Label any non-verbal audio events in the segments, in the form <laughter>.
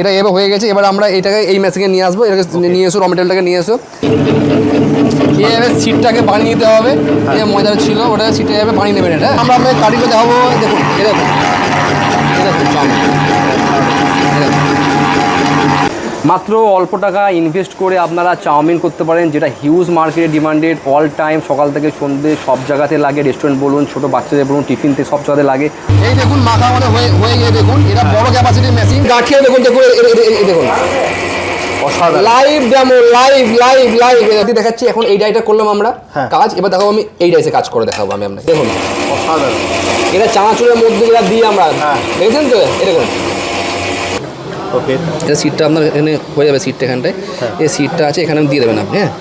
এটা এবার হয়ে গেছে এবার আমরা এটাকে এই মেশিনে নিয়ে আসব এটাকে নিয়ে এসো র মেটেরিয়ালটাকে নিয়ে এসো। এভাবে সিটটাকে বানিয়ে নিতে হবে যে ময়দার ছিল ওটা সিটে যাবে বানিয়ে নেবেন এটা। আমরা আপনাকে কাটিংটা দেখাবো দেখুন এ দেখুন মাত্র অল্প টাকা ইনভেস্ট করে আপনারা চাউমিন করতে পারেন যেটা হিউজ মার্কেটে ডিমান্ডেড অল টাইম সকাল থেকে সন্ধ্যে সব জায়গাতে লাগে। রেস্টুরেন্ট বলুন ছোট বাচ্চাদের বলুন টিফিনতে সব জায়গাতে লাগে। এই দেখুন মাথা আমাদের হয়ে হয়ে গিয়ে দেখুন এটা বড় ক্যাপাসিটির মেশিন গাঠিয়ে দেখুন দেখুন দেখুন। Live demo live live live এটি দেখাচ্ছি এখন এই ডাইটা করলাম আমরা। হ্যাঁ। কাজ এবার দেখাবো আমি এই ডাইসে কাজ করে দেখাবো আমি আপনাকে। দেখুন। অসাধারণ। এটা চানাচুরের মধ্যে দিই আমরা হ্যাঁ। দেখেছেন তো? ওকে এটা সিটটা আপনার এখানে হয়ে যাবে সিটটা এখানটায়। এই সিটটা আছে এখানে দিয়ে দেবেন আপনি হ্যাঁ?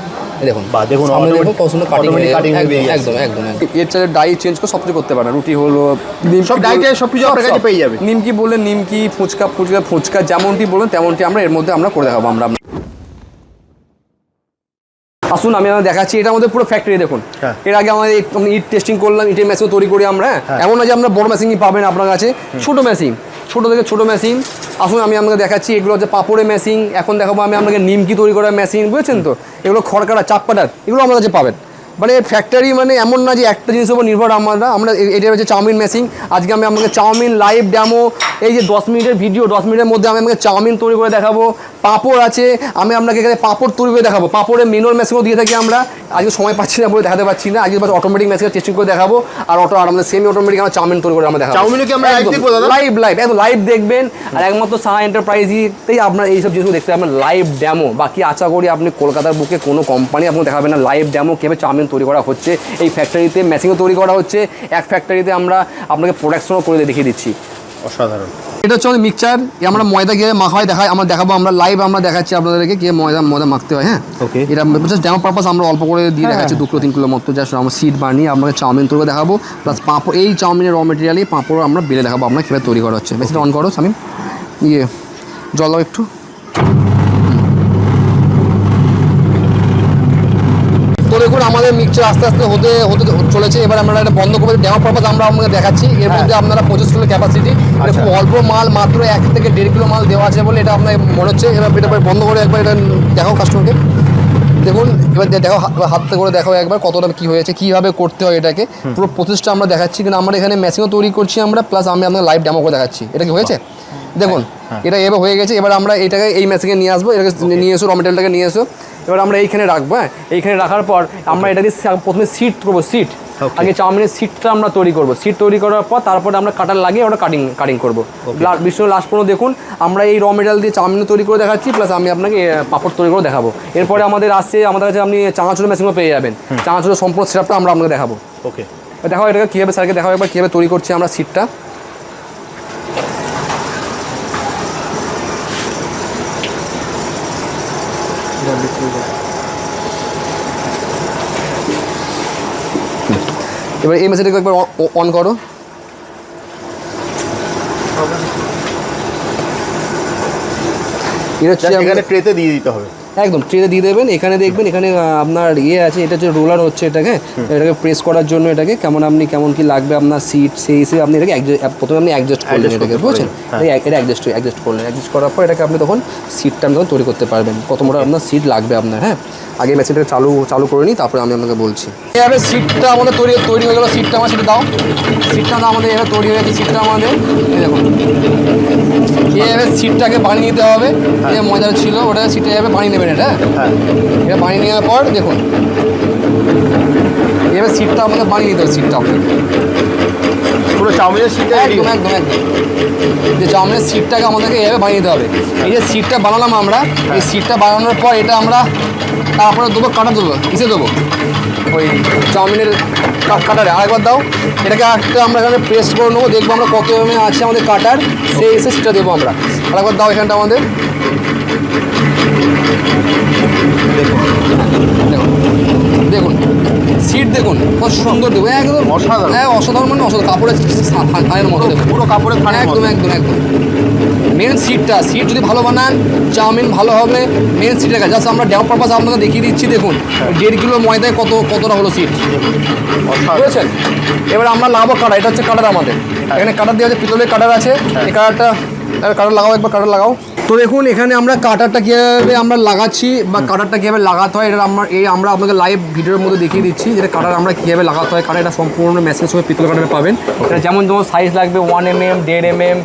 দেখুন। বাহ, দেখুন, সামনে দেখুন কত সুন্দর কাটিং automatic cutting হয়ে বেরিয়ে একদম একদম একদম। এর চাইলে ডাই চেঞ্জ করে সব কিছু করতে পারেন। রুটি হলো সব ডাই সব কিছু আপনার কাছে পেয়ে যাবে। নিমকি ফুচকা ফুচকা ফুচকা যেমনটি বলবেন তেমনটি আমরা এর মধ্যে আমরা করে দেখাবো আমরা আসুন আমি দেখাচ্ছি। এটা আমাদের পুরো ফ্যাক্টরি দেখুন। হ্যাঁ। এর আগে আমাদের ইট টেস্টিং করলাম ইটের মেশিন তৈরি করি আমরা। হ্যাঁ? হ্যাঁ। এমন না যে আমরা বড় মেশিনই পাবেন আপনার কাছে। ছোট মেশিন ছোট থেকে ছোট মেশিন আসুন, আমি আপনাকে দেখাচ্ছি, এগুলো হচ্ছে পাপড়ে মেশিন এখন দেখাবো আমি আপনাকে নিমকি তৈরি করার মেশিন বুঝেছেন তো? এগুলো খড়কাটা, চাপ কাটার, এগুলো আমাদের কাছে পাবেন। মানে ফ্যাক্টরি মানে এমন না যে একটা জিনিসের উপর নির্ভর আমরা আমরা এটা হচ্ছে চাউমিন মেশিন আজকে আমি আপনাকে চাউমিন লাইভ ড্যামো এই যে দশ মিনিটের ভিডিও দশ মিনিটের মধ্যে আমি আপনাকে চাউমিন তৈরি করে দেখাবো। পাঁপড় আছে আমি আপনাকে এখানে পাপড় তৈরি করে দেখাবো। পাঁপড়ের মিনোর মেশিনও দিয়ে থাকি আমরা। আজকে সময় পাচ্ছি না বলে দেখাতে পারছি না। আজকে বাস অটোমেটিক মেশিনে টেস্টিং করে দেখাবো। আর অটো আর আমাদের সেমি অটোমেটিক আমরা চাউমিন তৈরি করে আমরা দেখাবো। চাউমিনও কি আমরা লাইভ লাইভ একদম লাইভ দেখবেন। আর একমাত্র সাহা এন্টারপ্রাইজেই আপনার এইসব জিনিসগুলো দেখতে পাবেন লাইভ ড্যামো বাকি আশা করি আপনি কলকাতার বুকে কোনো কোম্পানি আপনাকে দেখাবেন না। লাইভ ড্যামো কীভাবে চাউমিন তৈরি করা হচ্ছে। এই ফ্যাক্টরিতে মেশিনও তৈরি করা হচ্ছে। এক ফ্যাক্টরিতে আমরা আপনাকে প্রোডাকশনও করে দেখিয়ে দিচ্ছি। অসাধারণ। এটা হচ্ছে আমাদের মিক্সচার আমরা ময়দা গিয়ে মাখাই দেখায় আমরা দেখাবো আমরা লাইভ আমরা দেখাচ্ছি আপনাদেরকে গিয়ে ময়দা ময়দা মাখতে হয় হ্যাঁ? ওকে এটা জাস্ট ডেমো পারপাস আমরা অল্প করে দিয়ে হ্যাঁ, দেখাচ্ছি দু কিলো তিন কিলো মতো জাস্ট আমরা সিট বানিয়ে আপনাকে চাউমিন তৈরি দেখাবো প্লাস পাঁপড় এই চাউমিনের র মেটেরিয়ালই পাঁপড় আমরা বেলে দেখাবো আপনার কীভাবে তৈরি করা হচ্ছে। বেশি অন করো আমি ইয়ে জল দাও একটু তো দেখুন আমাদের মিক্সচার আস্তে আস্তে হতে হতে চলেছে। এবার আমরা এটা বন্ধ করে ডেমো পারপাস আমরা আপনাকে দেখাচ্ছি। এর মধ্যে আপনারা পঁচিশ কিলো ক্যাপাসিটি খুব অল্প মাল মাত্র এক থেকে দেড় কিলো মাল দেওয়া আছে বলে এটা আপনার মনে হচ্ছে। এবার এটা বন্ধ করে একবার এটা দেখাও কাস্টমারকে দেখুন এবার দেখো হাতে করে দেখো একবার কতটা কী হয়েছে কীভাবে করতে হয় এটাকে। পুরো প্রসেসটা আমরা দেখাচ্ছি কিন্তু আমরা এখানে মেশিনও তৈরি করছি আমরা প্লাস আমি আপনাকে লাইভ ডেমো করে দেখাচ্ছি। এটা কি হয়েছে? দেখুন এটা এবার হয়ে গেছে। এবার আমরা এটাকে এই মেশিনে নিয়ে আসব। এটাকে নিয়ে এসো র মেটেরিয়ালটাকে নিয়ে এসো। এবার আমরা এইখানে রাখব হ্যাঁ? এইখানে রাখার পর আমরা এটা দিয়ে প্রথমে সিট করব সিট আগে চাউমিনের সিটটা আমরা তৈরি করব। সিট তৈরি করার পর তারপরে আমরা কাটার লাগিয়ে ওটা কাটিং কাটিং করব। বিশ্ব লাস্ট পর্যন্ত দেখুন আমরা এই র মেটেরিয়াল দিয়ে চাউমিন তৈরি করে দেখাচ্ছি প্লাস আমি আপনাকে পাপড় তৈরি করে দেখাবো। এরপরে আমাদের আসছে আমাদের কাছে আপনি চানাচুরের মেশিনও পেয়ে যাবেন। চানাচুরের সম্পূর্ণ সেটআপটা আমরা আপনাকে দেখাবো। ওকে দেখো এটাকে কীভাবে স্যারকে দেখাবো একবার কীভাবে তৈরি করছি আমরা সিটটা এবার এই মেশিনটাকে একবার অন করো। এটা হচ্ছে ট্রেতে দিয়ে দিতে হবে। একদম ট্রেতে দিয়ে দেবেন এখানে দেখবেন এখানে আপনার ইয়ে আছে এটা হচ্ছে রোলার হচ্ছে এটাকে এটাকে প্রেস করার জন্য এটাকে কেমন আপনি কেমন কি লাগবে আপনার সিট সেই হিসেবে আপনি এটাকে প্রথমে আপনি অ্যাডজাস্ট করলেন এটাকে বুঝছেন? হ্যাঁ। এটা অ্যাডজাস্ট অ্যাডজাস্ট করলেন অ্যাডজাস্ট করার পর এটাকে আপনি তখন সিটটা আপনি তখন তৈরি করতে পারবেন। কত মোটা আপনার সিট লাগবে আপনার হ্যাঁ? আগে মেশিনটা চালু চালু করে নিই তারপরে আমি আপনাকে বলছি। এভাবে সিটটা আমাদের তৈরি তৈরি হয়ে গেলো সিটটা আমার সেটা দাও। সিটটা আমাদের এভাবে তৈরি হয়ে গেছে সিটটা আমাদের দেখুন। এভাবে সিটটাকে বানিয়ে নিতে হবে যে ময়দাটা ছিল ওটা সিটে এভাবে বানিয়ে নেবেন। এটা হ্যাঁ? হ্যাঁ। এটা বানিয়ে নেওয়ার পর দেখুন। এবার সিটটা আমাকে বানিয়ে নিতে হবে সিটটা আপনাকে পুরো চাউমিনের সিটটা একদম একদম একদম। যে চাউমিনের সিটটাকে আমাদেরকে এভাবে বানিয়ে দিতে হবে। এই যে সিটটা বানালাম আমরা এই সিটটা বানানোর পর এটা আমরা তারপরে দেবো কাটা দেবো কিসে দেবো? ওই চাউমিনের কাটারে। আরেকবার দাও। এটাকে একটা আমরা এখানে প্রেস করে নেব দেখব আমরা কত এমএ আছে আমাদের কাটার। সেই এসে সিটটা দেবো আমরা। আরেকবার দাও এখানটা আমাদের। দেখুন। দেখুন। সিট দেখুন কত সুন্দর দেবো একদম অসাধারণ। হ্যাঁ অসাধারণ মানে অসাধারণ। কাপড়ের থানের মতো দেখুন। পুরো কাপড়ের থানের একদম একদম একদম। মেন সিটটা সিট যদি ভালো বানান চাউমিন ভালো হবে। মেন সিটের কাছে। জাস্ট আমরা ডেমো পারপাস আপনাকে দেখিয়ে দিচ্ছি দেখুন। দেড় কিলো ময়দায় কত কতটা হলো সিট বুঝেছেন এবার আমরা লাগাবো কাটা এটা হচ্ছে কাটার আমাদের। এখানে কাটার দেওয়া আছে পিতলের কাটার আছে। এই কাটারটা কাটার লাগাও একবার কাটার লাগাও। তো দেখুন এখানে আমরা কাটারটা কীভাবে আমরা লাগাচ্ছি বা কাটারটা কীভাবে লাগাতে হয় এটা আমরা এই আমরা আপনাকে লাইভ ভিডিওর মধ্যে দেখিয়ে দিচ্ছি যেটা কাটার আমরা কীভাবে লাগাতে হয়। কাটার এটা সম্পূর্ণ মেশিনের সঙ্গে পিতল কাটারে পাবেন। এটা যেমন যেমন সাইজ লাগবে ওয়ান এম এম দেড় এম এম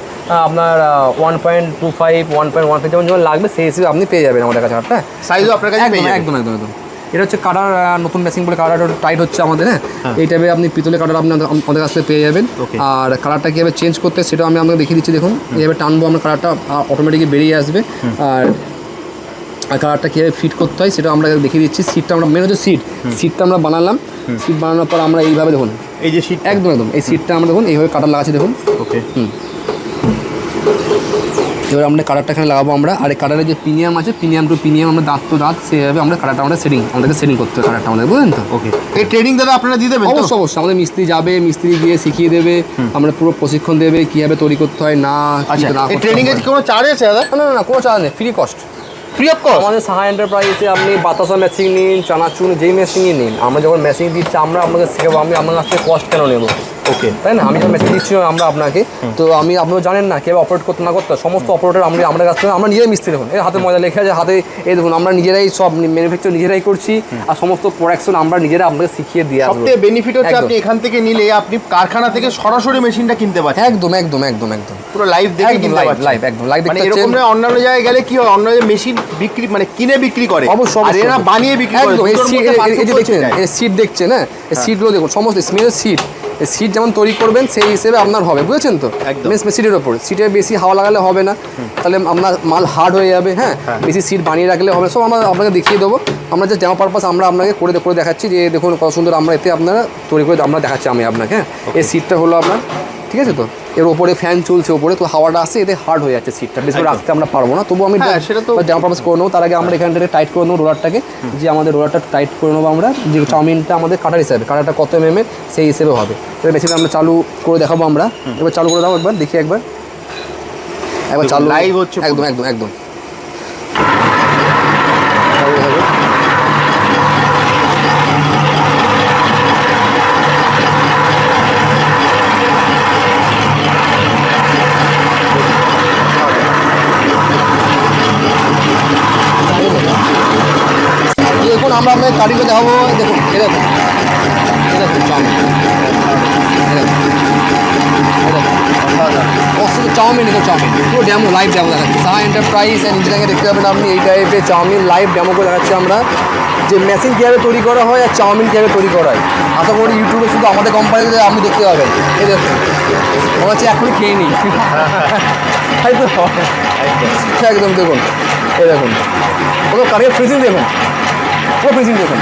আপনার one point two five one point one five যেমন যেমন লাগবে সেই হিসেবে আপনি পেয়ে যাবেন আমাদের কাছে হ্যাঁ সাইজও আপনার কাছে। একদম একদম একদম। এটা হচ্ছে কাটার নতুন মেশিন বলে কাটার টাইট হচ্ছে আমাদের হ্যাঁ? এই টাইপের আপনি পিতলের কাটার আপনি আমাদের- কাছ থেকে পেয়ে যাবেন। আর কালারটা কীভাবে চেঞ্জ করতে হয় সেটাও আমি আপনাকে দেখিয়ে দিচ্ছি দেখুন। এইভাবে টানবো আমরা কালারটা অটোমেটিকলি বেরিয়ে আসবে। আর আর কালারটা কীভাবে ফিট করতে হয় সেটা আমরা দেখিয়ে দিচ্ছি। সিটটা আমরা মেন হচ্ছে সিট সিটটা আমরা বানালাম। সিট বানানোর পর আমরা এইভাবে দেখুন। এই যে সিট একদম একদম। এই সিটটা আমরা দেখুন এইভাবে কাটার লাগাচ্ছি দেখুন। ওকে এবার আমরা কালারটা এখানে লাগাবো আমরা। আর এই কালারের যে প্রিমিয়াম আছে প্রিমিয়াম টু প্রিমিয়াম আমরা দাঁত তো দাঁত সেভাবে আমরা কালারটা আমরা সেটিং আমাদেরকে সেটিং করতে হবে কালারটা আমাদের বুঝলেন তো? ওকে এই ট্রেনিং দাদা আপনারা দিয়ে দেবেন অবশ্যই অবশ্যই। আমাদের মিস্ত্রি যাবে মিস্ত্রি গিয়ে শিখিয়ে দেবে আমরা পুরো প্রশিক্ষণ দেবে কীভাবে তৈরি করতে হয় না আচ্ছা এই ট্রেনিং এর কোনো চার্জ আছে দাদা? না না না কোনো চার্জ নেই free cost free of cost আমাদের সাহা এন্টারপ্রাইজে আপনি বাতাসা মেশিন নিন চানাচুন যেই মেশিনই নিন আমরা যখন মেশিন দিচ্ছি আমরা আপনাকে শেখাবো আমি আপনার কাছ থেকে কস্ট কেন নেব? ওকে তাই না? আমি যখন মেশিন দিচ্ছি আমরা আপনাকে। তো আমি আপনারা জানেন না কীভাবে অপারেট করতে না করতে সমস্ত অপারেটর আমরা আমাদের কাছ থেকে আমরা নিজেরাই মিস্ত্রি দেখুন। এই হাতে মজা লেখা আছে হাতে এই দেখুন আমরা নিজেরাই সব ম্যানুফ্যাকচার নিজেরাই করছি। আর সমস্ত প্রোডাকশন আমরা নিজেরা আপনাকে শিখিয়ে দিয়ে আসব। সবথেকে বেনিফিট হচ্ছে আপনি এখান থেকে নিলে আপনি কারখানা থেকে সরাসরি মেশিনটা কিনতে পারছেন। একদম একদম একদম একদম। পুরো লাইভ দেখে কিনতে পারছেন। live, একদম। Live মানে দেখতে এরকম। নয় অন্যান্য জায়গায় গেলে কি হয় অন্য মেশিন বিক্রি মানে কিনে বিক্রি করে। অবশ্যই আর এরা বানিয়ে বিক্রি করে একদম এই যে দেখছেন এই সিট দেখছেন হ্যাঁ? এই সিটগুলো দেখুন সমস্ত স্মেলের সিট সিট যেমন তৈরি করবেন সেই হিসেবে আপনার হবে বুঝেছেন তো? একদম। সিটের ওপর। সিটে বেশি হাওয়া লাগালে হবে না। তাহলে আপনার মাল হার্ড হয়ে যাবে হ্যাঁ? বেশি সিট বানিয়ে রাখলে হবে সব আমরা আপনাকে দেখিয়ে দেবো। আমরা যে জামা পারপাস আমরা আপনাকে করে করে দেখাচ্ছি যে দেখুন কত সুন্দর আমরা এতে আপনারা তৈরি করে আমরা দেখাচ্ছি আমি আপনাকে হ্যাঁ? এই সিটটা হলো আপনার ঠিক আছে তো? এর ওপরে ফ্যান চলছে ওপরে তো হাওয়াটা আসে এতে হার্ড হয়ে যাচ্ছে সিটটা বেশি রাখতে আমরা পারব না তবু আমি হ্যাঁ, সেটা তো- জামা পারপাস করে নেব তার আগে আমরা এখান থেকে টাইট করে নেব রোলারটাকে যে আমাদের রোলারটা টাইট করে নেব আমরা যে চাউমিনটা আমাদের কাটার হিসাবে কাটারটা কত এম এর সেই হিসেবে হবে। তো মেশিনটা আমরা চালু করে দেখাবো আমরা। এবার চালু করে দাও একবার দেখি একবার। একবার চালু লাইভ হচ্ছে একদম একদম একদম। আমরা কাটিংটা দেখাবো দেখুন এ দেখুন। এ দেখুন, চাউমিন। এ দেখুন এ দেখুন। অসুবিধা চাউমিন চাউমিন। পুরো ডেমো লাইভ ডেমো দেখাচ্ছি। সাহা এন্টারপ্রাইজ অ্যান্ড ইঞ্জিনিয়ারিংয়ে দেখতে পাবেন আপনি এই টাইপের চাউমিন লাইভ ডেমো করে দেখাচ্ছি আমরা। যে মেশিন কীভাবে তৈরি করা হয় আর চাউমিন কীভাবে তৈরি করা হয়। আশা করি ইউটিউবে শুধু আমাদের কোম্পানিতে আপনি দেখতে পাবেন। এই দেখুন। মনে হচ্ছে এখনই খেয়ে নিই। <laughs> তো। একদম, দেখুন। এই দেখুন। পুরো কারিয়ে ফ্রিজিং দেখুন। দেখুন।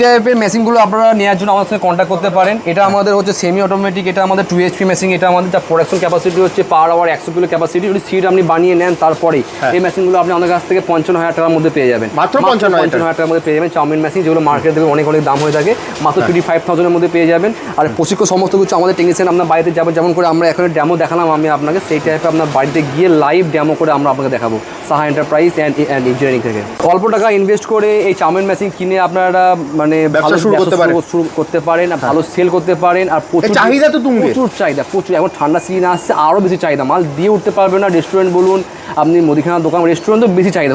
টাইপের মেশিনগুলো আপনারা নেওয়ার জন্য আমাদের সাথে কন্ট্যাক্ট করতে পারেন। এটা আমাদের হচ্ছে সেমি অটোমেটিক এটা আমাদের টু এইচপি মেশিন এটা আমাদের যা প্রোডাকশন ক্যাপাসিটি হচ্ছে পার আওয়ার একশো কিলো ক্যাপাসিটি যদি সিট আপনি বানিয়ে নেন তারপরেই হ্যাঁ। এই মেশিনগুলো আপনি আমাদের কাছ থেকে পঞ্চান্ন হাজার টাকার মধ্যে পেয়ে যাবেন। মাত্র 55,000 পঞ্চান্ন হাজার টাকার মধ্যে পেয়ে যাবেন। চাউমিন মেশিন যেগুলো মার্কেট থেকে অনেক অনেক দাম হয়ে থাকে। মাত্র হ্যাঁ। ফাইভ থাউজেন্ডের মধ্যে পেয়ে যাবেন। আর প্রশিক্ষণ সমস্ত কিছু আমাদের টেকনিশিয়ান আপনার বাড়িতে যাবেন। যেমন করে আমরা এখানে ডেমো দেখালাম আমি আপনাকে সেই টাইপে আপনার বাড়িতে গিয়ে লাইভ ডেমো করে আমরা আপনাকে দেখাবো। Saha enterprise and and engineering থেকে। অল্প টাকা ইনভেস্ট করে এই চাউমিন মেশিন কিনে আপনারা মানে ব্যবসা শুরু করতে পারেন। শুরু করতে পারেন আর ভালো সেল করতে পারেন আর প্রচুর চাহিদা তো তুঙ্গে। প্রচুর চাহিদা প্রচুর। এখন ঠান্ডা সিজন আসছে আরও বেশি চাহিদা। মাল দিয়ে উঠতে পারবে না রেস্টুরেন্ট বলুন আপনি মুদিখানার দোকান রেস্টুরেন্ট তো বেশি চাহিদা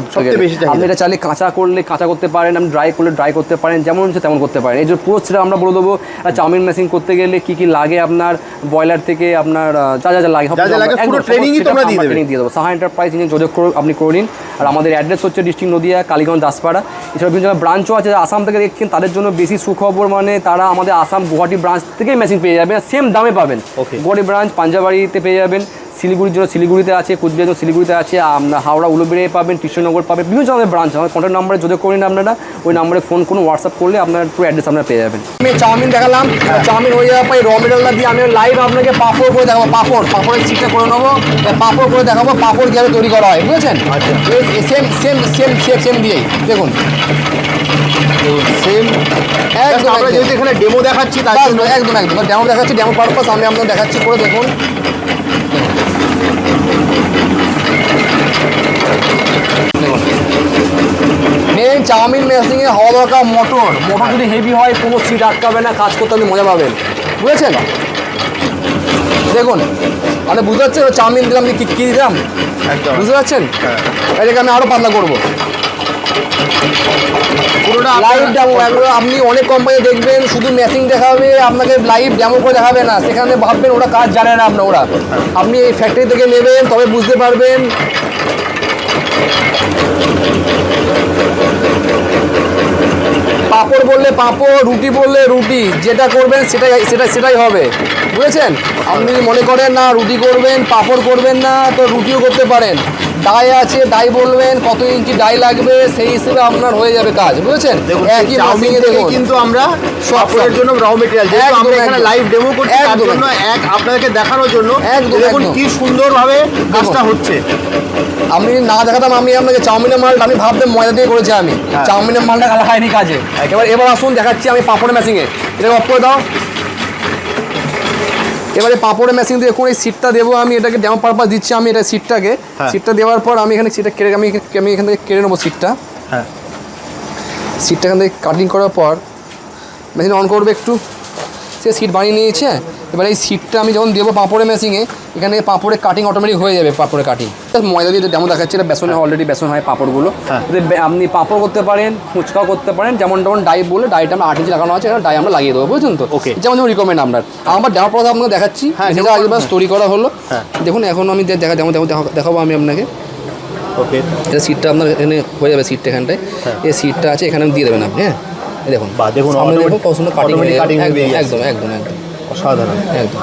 আপনি এটা চাইলে কাঁচা করলে কাঁচা করতে পারেন আপনি ড্রাই করলে ড্রাই করতে পারেন যেমন হচ্ছে তেমন করতে পারেন। এই যে পুরো সেটা আমরা বলে দেবো চাউমিন মেশিন করতে গেলে কি কি লাগে আপনার ব্রয়লার থেকে আপনার যা যা যা লাগে setup দিয়ে দেবে। সাহা এন্টারপ্রাইজ নিয়ে যোগাযোগ করে আপনি করে নিন আর আমাদের অ্যাড্রেস হচ্ছে ডিস্ট্রিক্ট নদিয়া কালীগঞ্জ দাসপাড়া। এছাড়া বিভিন্ন জায়গায় ব্রাঞ্চও আছে যারা আসাম থেকে দেখছেন তাদের জন্য বেশি সুখবর মানে তারা আমাদের আসাম গুয়াহাটি ব্রাঞ্চ থেকেই মেশিন পেয়ে যাবেন। সেম দামে পাবেন. গুয়াহাটি ব্রাঞ্চ পাঞ্জাবাড়িতে পেয়ে যাবেন। শিলিগুড়ির জন্য শিলিগুড়িতে আছে কুচবিহার জন্য শিলিগুড়িতে আছে আপনার হাওড়া উলুবেড়ে পাবেন কৃষ্ণনগর পাবেন বিভিন্ন জায়গায় ব্রাঞ্চ আমাদের কন্ট্যাক্ট নাম্বারে যোগাযোগ করে নিন আপনারা। ওই নাম্বারে ফোন করুন হোয়াটসঅ্যাপ করলে আপনার পুরো অ্যাড্রেস আপনারা পেয়ে যাবেন। আমি চাউমিন দেখালাম। চাউমিন হয়ে যাওয়ার পরে র মেটেরিয়ালটা দিয়ে আমি লাইভ আপনাকে পাপড় করে দেখাবো পাপড়। পাপড়ের সিটটা করে নেব। পাপড় করে দেখাবো পাপড় কীভাবে তৈরি করা হয় বুঝেছেন? Same same same same same দিয়েই দেখুন। সেম একদম, আমরা যেহেতু এখানে ডেমো দেখাচ্ছি একদম একদম। ডেমো দেখাচ্ছি ডেমো পারপাস আমি আপনাকে দেখাচ্ছি করে দেখুন। মেন চাউমিন মেশিনে হওয়া দরকার মোটর। মোটর যদি হেভি হয় কোনো সিট আটকাবে না কাজ করতে আপনি মজা পাবেন। বুঝেছেন? দেখুন মানে বুঝতে পারছেন চাউমিন দিলাম কি কী দিলাম? বুঝতে পারছেন? হ্যাঁ। এটাকে আমি আরও পাতলা করব। পুরোটা লাইভ ডেমো এগুলো আপনি অনেক কোম্পানি দেখবেন শুধু মেশিন দেখাবে আপনাকে লাইভ ডেমো করে দেখাবে না। সেখানে ভাববেন ওরা কাজ জানে না আপনার ওরা। আপনি এই ফ্যাক্টরি থেকে নেবেন তবে বুঝতে পারবেন। পাঁপড় বললে পাঁপড় রুটি বললে রুটি যেটা করবেন সেটাই সেটা সেটাই হবে। বুঝেছেন? আপনি যদি মনে করেন না রুটি করবেন পাঁপড় করবেন না তো রুটিও করতে পারেন। ডাই আছে ডাই বলবেন কত ইঞ্চি ডাই লাগবে সেই হিসেবে আপনার হয়ে যাবে কাজ বুঝেছেন? একই মাসিংয়ে দেখুন। কিন্তু আমরা সব জন্য র মেটেরিয়াল যেহেতু আমরা এখানে লাইভ ডেমো করছি তার জন্য এক আপনাদেরকে দেখানোর জন্য। একদম, দেখুন। কি সুন্দরভাবে কাজটা হচ্ছে। আমি না দেখাতাম আমি আপনাকে চাউমিনের মালটা আমি ভাবতাম ময়দা দিয়ে করেছি আমি। হ্যাঁ। চাউমিনের মালটা কালা হয়নি কাজে। এবার এবার আসুন দেখাচ্ছি আমি পাঁপড়ের মেশিনে এটা অফ করে দাও। এবারে পাপড়ে মেশিন দিয়ে করে এই সিটটা দেবো আমি এটাকে ড্যাম পারপাস দিচ্ছি আমি এটা সিটটাকে হ্যাঁ। সিটটা দেওয়ার পর আমি এখানে সিটটা কেড়ে আমি আমি এখান থেকে কেড়ে নেব সিটটা হ্যাঁ। সিটটা এখান থেকে কাটিং করার পর মেশিন অন করবে একটু। সে সিট বানিয়ে নিয়েছে। এবার এই সিটটা আমি যখন দেবো পাঁপড়ে মেশিনে এখানে পাঁপড়ে কাটিং অটোমেটিক হয়ে যাবে পাঁপড়ে কাটিং ময়দা দিয়ে যেমন দেখাচ্ছে এটা বেসনে অলরেডি বেসন হয় পাঁপড়গুলো। হ্যাঁ। আপনি পাঁপড় করতে পারেন ফুচকাও করতে পারেন যেমন যেমন ডাই বলে ডাইটা আমরা আট ইঞ্চি লাগানো আছে এখানে ডাই আমরা লাগিয়ে দেবো বুঝছেন তো? ওকে যেমন যেমন রিকমেন্ড আমরা। আমার ডেমো প্রথম আপনাকে দেখাচ্ছি হ্যাঁ, যেটা demo আগে তৈরি করা হলো। হ্যাঁ। দেখুন এখন আমি দেখা যেমন দেখাবো আমি আপনাকে। ওকে এটা সিটটা আপনার এখানে হয়ে যাবে সিটটা এখানটায়। এই সিটটা আছে এখানে দিয়ে দেবেন আপনি হ্যাঁ? দেখুন। দেখুন, কত সুন্দর কাটিং হয়ে একদম একদম একদম। অসাধারণ। একদম।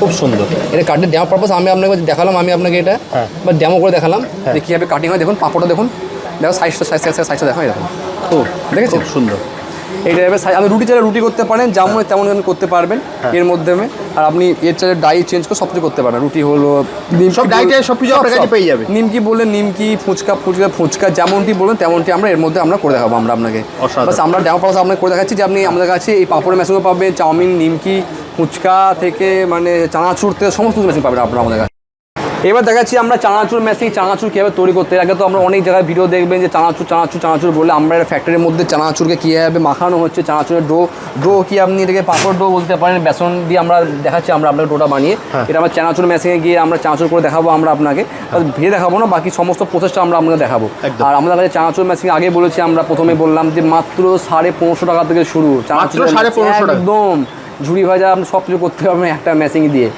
খুব সুন্দর। এটা কাটিং ডেমো পারপাস আমি আপনাকে দেখালাম আমি আপনাকে এটা হ্যাঁ। বা ডেমো করে দেখালাম। হ্যাঁ। যে কীভাবে কাটিং হয় দেখুন পাপড়টা দেখুন। দেখো সাইজটা সাইজ সাইজ সাইজটা দেখো এরকম। খুব দেখেছেন? খুব সুন্দর। এই টাইপের সাইজ আপনি রুটি চাইলে রুটি করতে পারেন যেমন তেমন করতে পারবেন হ্যাঁ। এর মধ্যে আর আপনি এর চাইলে ডাই চেঞ্জ করে সব কিছু করতে পারেন রুটি হলো সব ডাই সব কিছু আপনার কাছে পেয়ে যাবে। নিমকি বললেন নিমকি ফুচকা ফুচকা ফুচকা যেমনটি বলবেন তেমনটি আমরা এর মধ্যে আমরা করে দেখাবো আমরা আপনাকে। বাস আমরা ডেমো পাওয়া আপনাকে করে দেখাচ্ছি যে আপনি আমাদের কাছে এই পাঁপড়ের মেশিনও পাবেন চাউমিন নিমকি ফুচকা থেকে মানে চানাচুর থেকে সমস্ত কিছু মেশিন পাবেন আপনারা আমাদের কাছে এবার দেখাচ্ছি আমরা চানাচুর মেশিন চানাচুর কীভাবে তৈরি করতে আগে তো আমরা অনেক জায়গায় ভিডিও দেখবেন যে চানাচুর চানাচুর চানাচুর বলে আমরা একটা ফ্যাক্টরির মধ্যে চানাচুরকে কীভাবে মাখানো হচ্ছে চানাচুরের ডো ডো কি আপনি এটাকে পাঁপড় ডো বলতে পারেন বেসন দিয়ে আমরা দেখাচ্ছি আমরা আপনাকে ডোটা বানিয়ে। হ্যাঁ। এটা আমরা চানাচুর মেশিনে গিয়ে আমরা চানাচুর করে দেখাবো আমরা আপনাকে। ভেজে দেখাবো না বাকি সমস্ত প্রসেসটা আমরা আপনাকে দেখাবো। আর আমাদের কাছে চানাচুর মেশিন আগে বলেছি আমরা প্রথমে বললাম যে মাত্র সাড়ে পনেরোশো টাকা থেকে শুরু। চানাচুরের সাড়ে পনেরোশো টাকা? একদম। ঝুড়ি ভাজা আপনি সব কিছু করতে পারবেন একটা মেশিন দিয়ে।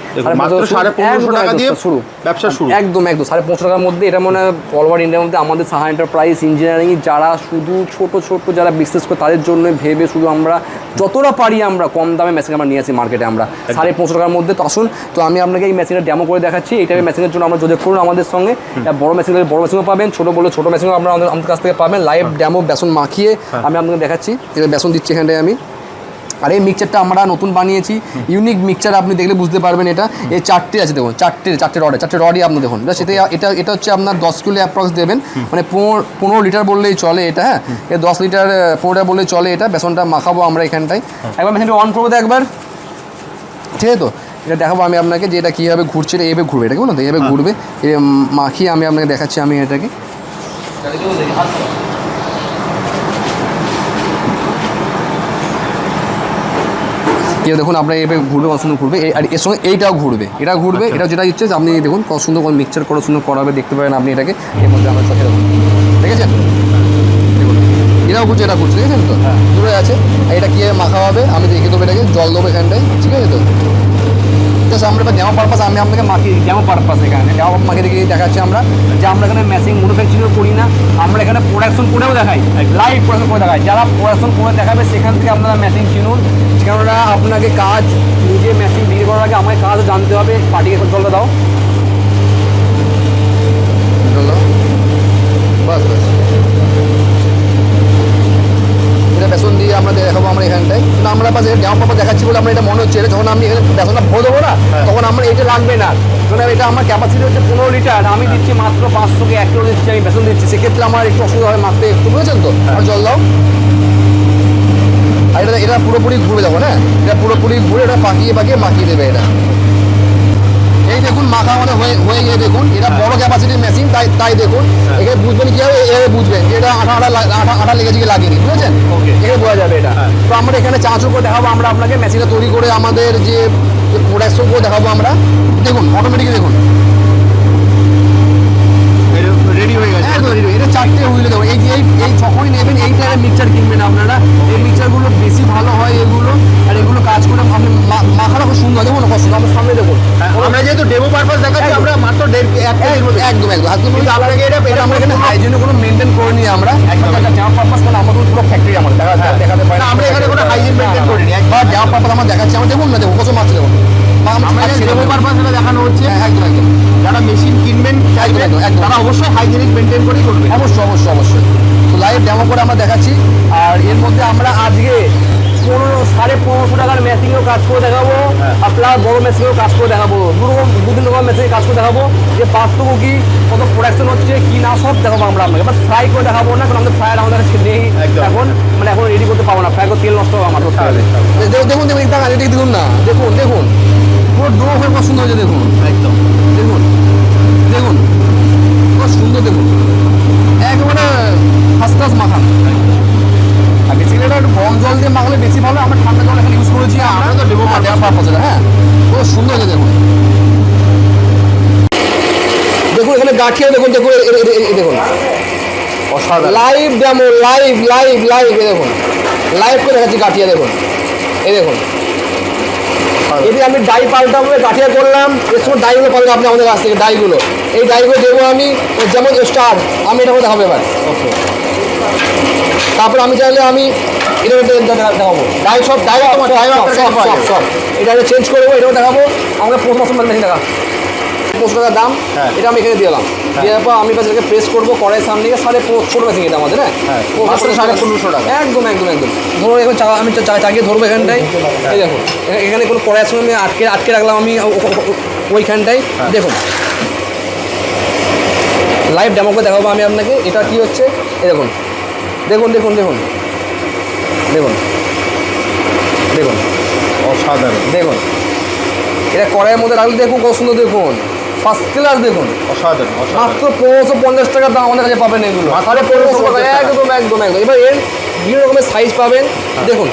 পনেরোশো শুরু। ব্যবসা শুরু। একদম একদম সাড়ে পাঁচশো টাকার মধ্যে এটা মনে হয় অল ওভার ইন্ডিয়ার মধ্যে আমাদের সাহা এন্টারপ্রাইজ ইঞ্জিনিয়ারিং যারা শুধু ছোট ছোট যারা বিজনেস করে তাদের জন্য ভেবে শুধু আমরা যতটা পারি আমরা কম দামে মেশিন আমরা নিয়ে আসি মার্কেটে আমরা। সাড়ে পাঁচশো টাকার মধ্যে তো আসুন তো আমি আপনাকে এই মেশিনটা ডেমো করে দেখাচ্ছি। এই টাইপের মেশিনের জন্য আমরা যোগাযোগ করুন আমাদের সঙ্গে। বড় মেশিন বড় মেশিনও পাবেন ছোটো বলে ছোটো মেশিনও আপনারা আমাদের আমাদের কাছ থেকে পাবেন। লাইভ ডেমো বেসন মাখিয়ে আমি আপনাকে দেখাচ্ছি। এটা বেসন দিচ্ছি এখানটায় আমি। আর এই মিক্সচারটা আমরা নতুন বানিয়েছি। ইউনিক মিক্সচার আপনি দেখলে বুঝতে পারবেন এটা। এই চারটে আছে দেখুন, চারটে চারটে রডে চারটে রডই আপনি দেখুন। সেটা এটা এটা হচ্ছে আপনার দশ কিলো অ্যাপ্রক্স দেবেন। মানে পনেরো লিটার বললেই চলে এটা হ্যাঁ? এই দশ লিটার পনেরোটা বললেই চলে এটা। বেসনটা মাখাবো আমরা এখানটায়। একবার মেশিনটা অন করব একবার। ঠিক আছে তো? এটা দেখাবো আমি আপনাকে যে এটা কীভাবে ঘুরছে, এটা এভাবে ঘুরবে, এটা কেমন তো? এইভাবে ঘুরবে। এ, মাখিয়ে আমি আপনাকে দেখাচ্ছি আমি এটাকে। এই দেখুন আপনার এভাবে ঘুরবে কত সুন্দর ঘুরবে আর এর সঙ্গে এইটাও ঘুরবে। এটা ঘুরবে এটা যেটা ইচ্ছে যে আপনি দেখুন কত সুন্দর করে মিক্সচার কত সুন্দর করাবে দেখতে পারেন আপনি এটাকে। এর মধ্যে আমার সাথে ঠিক আছে? দেখুন এটাও ঘুরছে এটা ঘুরছে ঠিক আছে তো দূরে আছে। আর এটা কীভাবে মাখা হবে? আমি দেখে দেবো এটাকে জল দেবো এখানটায় ঠিক আছে তো? জাস্ট আমরা ডেমো পারপাস আমি আপনাকে মাখি ডেমো পারপাস এখানে। ডেমো মাখিয়ে দেখে দেখাচ্ছি আমরা যে আমরা এখানে মেশিন ম্যানুফ্যাকচারিং করি না, আমরা এখানে প্রোডাকশন করেও দেখাই লাইভ প্রোডাকশন করে দেখাই। যারা প্রোডাকশন করে দেখাবে, সেখান থেকে আপনারা মেশিন চিনুন কেননা আপনাকে কাজ, নিজে মেশিন বিক্রি করার আগে আমাকে কাজ জানতে হবে। পার্টিকে জলটা দাও। জল দাও বাস বাস এটা বেসন দিয়ে আমরা দেখাবো আমরা এখানটায়। কিন্তু আমরা পাশে ড্যাম পাপা দেখাচ্ছি বলে আমরা এটা মনে হচ্ছে। এটা যখন আমি এখানে বেসনটা ভরে দেবো না তখন আমরা এটা লাগবে না। কারণ এটা আমার ক্যাপাসিটি হচ্ছে পনেরো লিটার। আমি দিচ্ছি মাত্র পাঁচশো পাঁচশোকে এক কিলো দিচ্ছি আমি বেসন দিচ্ছি। সেক্ষেত্রে আমার একটু অসুবিধা হয় মারতে একটু বুঝেছেন তো? আর জল দাও। আর এটা এটা পুরোপুরি ঘুরে যাব না? এটা পুরোপুরি ঘুরে এটা পাকিয়ে পাকিয়ে মাখিয়ে দেবে এটা। এই দেখুন মাথা মানে হয়ে হয়ে গিয়ে দেখুন এটা বড় ক্যাপাসিটির মেশিন তাই তাই দেখুন। এখানে বুঝবেন কি হবে? এভাবে বুঝবেন এটা আঠা আঠা আঠা আঠা লেগেছে কি লাগেনি বুঝেছেন. এখানে বোঝা যাবে এটা। হ্যাঁ। তো আমরা এখানে চাঁচুর করে দেখাবো আমরা আপনাকে মেশিনটা তৈরি করে আমাদের যে প্রোডাক্টসগুলো দেখাবো আমরা। দেখুন অটোমেটিক দেখুন রেডি হয়ে গেছে এটা চারটে হুইলে দেবো। এই যে এই এই যখনই নেবেন এই টাইপের মিক্সচার কিনবেন আপনারা। এই মিক্সচারগুলো বেশি ভালো হয় এগুলো। আর এগুলো কাজ করে আপনি মা- মাখাটা খুব সুন্দর। দেখুন সুন্দর। আমার সামনে দেখুন। হ্যাঁ, আমরা যেহেতু ডেমো পারপাস দেখাচ্ছি আমরা মাত্র একদম একদম। একদম কিন্তু আপনাকে এটা এটা আমরা এখানে হাইজিনে কোনো মেনটেন করে নিই আমরা। একদম। একটা জামা পারপাস মানে আমাদের পুরো ফ্যাক্টরি আমাদের। দেখা হ্যাঁ। দেখাতে পারি আমরা এখানে কোনো hygiene maintain করিনি, একদম। বা জামা পারপাস আমরা দেখাচ্ছি। আমরা দেখুন না দেখুন কত মাছ দেখুন। আমরা আমরা ডেমো পারপাস দেখানো হচ্ছে। হ্যাঁ, একদম একদম। যারা মেশিন কিনবেন চাইবেন। তারা অবশ্যই হাইজেনিক মেনটেন করেই করবেন। অবশ্যই অবশ্যই অবশ্যই। তো লাইভ ডেমো করে আমরা দেখাচ্ছি। আর এর মধ্যে আমরা আজকে পনেরো সাড়ে পনেরোশো টাকার মেশিনেও কাজ করে দেখাবো। প্লাস বড় মেশিনেও কাজ করে দেখাবো। দু রকম দু তিন রকম মেশিনে কাজ করে দেখাবো। যে পার্থক্য কি কত প্রোডাকশন হচ্ছে কি না সব দেখাবো আমরা আপনাকে। এবার ফ্রাই করে দেখাবো না কারণ আমাদের ফ্রায়ার আমাদের কাছে নেই। এখন মানে এখন রেডি করতে পারব না। ফ্রাই করে তেল নষ্ট হবে আমার দেখুন দেখুন দেখুন না। দেখুন দেখুন। পুরো ডো হয়ে পছন্দ হয়েছে দেখুন। একদম। দেখুন কত সুন্দর দেখুন একেবারে ফার্স্ট ক্লাস মাখান। আর বেসিক্যালি এটা একটু গরম জল দিয়ে মাখলে বেশি ভালো আমরা ঠান্ডা জল এখানে ইউজ করেছি। আমরা তো demo হ্যাঁ, purpose এটা, হ্যাঁ। কত সুন্দর হয়েছে দেখুন দেখুন এখানে গাঠিয়া দেখুন দেখুন দেখুন। অসাধারণ। Live demo live live live এ দেখুন। লাইভ করে দেখাচ্ছি গাঠিয়া দেখুন। এই দেখুন। যদি আমি ডাই পাল্টাবো গাঠিয়া করলাম। এর সময় ডাইগুলো পাল্টাবো আপনি আমাদের কাছ থেকে ডাইগুলো। এই ডাইগুলো দেবো আমি যেমন স্টার আমি এটা দেখাবো এবার। ওকে তারপর আমি চাইলে আমি এটা দেখাবো। ডাই সব ডাই তোমার ডাই সব সব সব। এটা চেঞ্জ করব এটাও দেখাবো। আমাকে পনেরো মাসের মেশিন দেখা। পনেরোশো টাকার দাম হ্যাঁ। এটা আমি এখানে দিলাম। দেওয়ার পর আমি এটাকে প্রেস করব কড়াই সামনে গিয়ে সাড়ে পনেরো- ছোটো মেশিন এটা আমাদের হ্যাঁ? হ্যাঁ, সাড়ে পনেরোশো টাকা। একদম একদম একদম। ধরো এখন চা- আমি চা- চাকিয়ে ধরবো এখানটায়। এই দেখুন এখানে কোনো কড়াইয়ের সঙ্গে আমি আটকে আটকে রাখলাম আমি ও- ও- ও- ওইখানটায়। দেখুন লাইভ ডেমো করে দেখাবো আমি আপনাকে। এটা কি হচ্ছে? এই দেখুন। দেখুন দেখুন দেখুন। দেখুন। দেখুন। অসাধারণ। দেখুন। এটা কড়াইয়ের মধ্যে রাখলে দেখুন কত সুন্দর দেখুন। ফার্স্ট ক্লাস দেখুন। অসাধারণ মাত্র পনেরোশো পঞ্চাশ টাকার দাম আমাদের কাছে পাবেন এগুলো। সাড়ে পনেরোশো টাকা টাকা। একদম একদম একদম। এবার এর বিভিন্ন রকমের সাইজ পাবেন। দেখুন।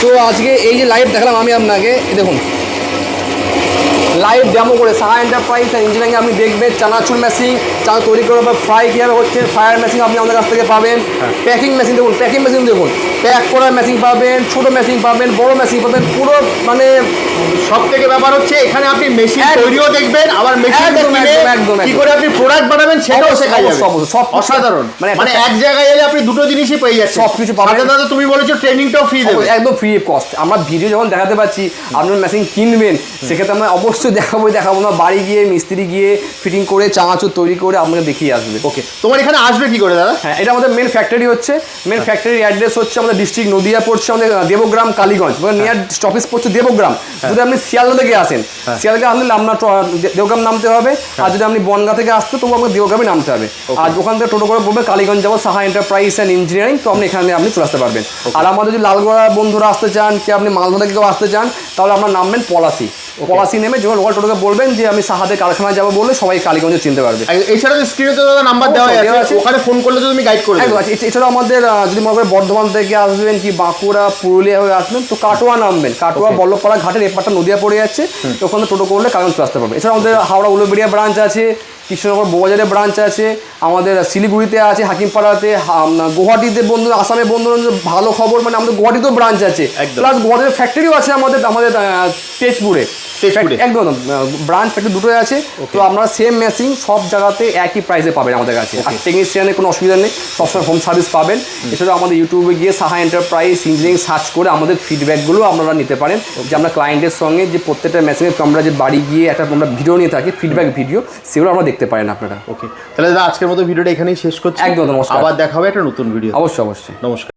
তো আজকে এই যে লাইভ দেখালাম আমি আপনাকে দেখুন। লাইভ ডেমো করে সাহা এন্টারপ্রাইজ আর ইঞ্জিনিয়ারিং আপনি দেখবেন চানাচুর মেশিন চানা তৈরি করার বা ফ্রাই কীভাবে হচ্ছে ফ্রায়ার মেশিন আপনি আমাদের কাছ থেকে পাবেন। প্যাকিং মেশিন দেখুন প্যাকিং মেশিন দেখুন। প্যাক করার মেশিন পাবেন ছোটো মেশিন পাবেন বড় মেশিন পাবেন পুরো মানে সব থেকে ব্যাপার হচ্ছে এখানে আপনি মেশিন তৈরিও দেখবেন আবার মেশিন কি করে আপনি প্রোডাক্ট বানাবেন সেটাও শেখা যাবে। সব অসাধারণ। মানে মানে এক জায়গায় এলে আপনি দুটো জিনিসই পেয়ে যাচ্ছেন। সবকিছু পাবেন। সাথে সাথে তুমি বলেছ ট্রেনিংটাও ফ্রি দেবে। একদম ফ্রি কস্ট আমরা ভিডিও যখন দেখাতে পাচ্ছি আপনার মেশিন কিনবেন সেক্ষেত্রে আমরা অবশ্যই দেখাবোই দেখাবো না। বাড়ি গিয়ে মিস্ত্রি গিয়ে ফিটিং করে চাঙাচুর তৈরি করে আপনাকে দেখিয়ে আসবে। ওকে তোমার এখানে আসবে কি করে দাদা? হ্যাঁ এটা আমাদের মেন ফ্যাক্টরি হচ্ছে। মেন ফ্যাক্টরির অ্যাড্রেস হচ্ছে আমাদের ডিস্ট্রিক্ট নদিয়া পড়ছে আমাদের দেবগ্রাম কালীগঞ্জ। নিয়ার স্টপেজ পড়ছে দেবগ্রাম। যদি আপনি শিয়ালদা থেকে আসেন শিয়ালদা আসলে আপনার দেওগ্রাম নামতে হবে। আর যদি আপনি বনগা থেকে আসতে তবু আপনাকে দেওগ্রামে নামতে হবে। আর ওখান থেকে টোটো করে বলবে কালীগঞ্জ যাব সাহা এন্টারপ্রাইজ অ্যান্ড ইঞ্জিনিয়ারিং তো আপনি এখানে আপনি চলে আসতে পারবেন। আর আমাদের যদি লালগোড়া বন্ধুরা আসতে চান কি আপনি মালদা থেকে কেউ আসতে চান তাহলে আপনার নামবেন পলাশি। পলাশি নেমে যখন লোকাল টোটোকে বলবেন যে আমি সাহাদের কারখানায় যাব বললে সবাই কালীগঞ্জে চিনতে পারবে। এছাড়া স্ক্রিনে তো দাদা নাম্বার দেওয়া আছে। ওখানে ফোন করলে তো তুমি গাইড করে একদম দেবে। এছাড়াও আমাদের যদি মনে করে বর্ধমান থেকে আসবেন কি বাঁকুড়া পুরুলিয়া হয়ে আসবেন তো কাটোয়া নামবেন। কাটোয়া বল্লভপাড়া ঘাটের এপারটা নদিয়া পড়ে যাচ্ছে তো ওখানে টোটো করলে কালীগঞ্জ আসতে পারবে। এছাড়া আমাদের হাওড়া উলুবেড়িয়া ব্রাঞ্চ আছে কৃষ্ণনগর বৌবাজারে ব্রাঞ্চ আছে আমাদের শিলিগুড়িতে আছে হাকিমপাড়াতে গুয়াহাটিতে বন্ধু আসামে বন্ধু ভালো খবর মানে আমাদের গুয়াহাটিতেও ব্রাঞ্চ আছে। প্লাস গুয়াহাটির ফ্যাক্টরিও আছে আমাদের আমাদের তেজপুরে। একদম ব্রাঞ্চ ফ্যাক্টরি দুটোই আছে। তো আপনারা সেম মেশিন সব জায়গাতে একই প্রাইসে পাবেন আমাদের কাছে। আর টেকনিশিয়ানের কোনো অসুবিধা নেই। সবসময় হোম সার্ভিস পাবেন। এছাড়াও আমাদের ইউটিউবে গিয়ে সাহা এন্টারপ্রাইজ ইঞ্জিনিয়ারিং সার্চ করে আমাদের ফিডব্যাকগুলো আপনারা নিতে পারেন। যে আমরা ক্লায়েন্টের সঙ্গে যে প্রত্যেকটা মেশিনে আমরা যে বাড়ি গিয়ে একটা আমরা ভিডিও নিয়ে থাকি ফিডব্যাক ভিডিও সেগুলো আমরা দেখতে পারেন আপনারা। ওকে তাহলে দাদা আজকের মতো ভিডিওটা এখানেই শেষ করছি। একদম, নমস্কার। আবার দেখা হবে একটা নতুন ভিডিও অবশ্যই অবশ্যই। নমস্কার।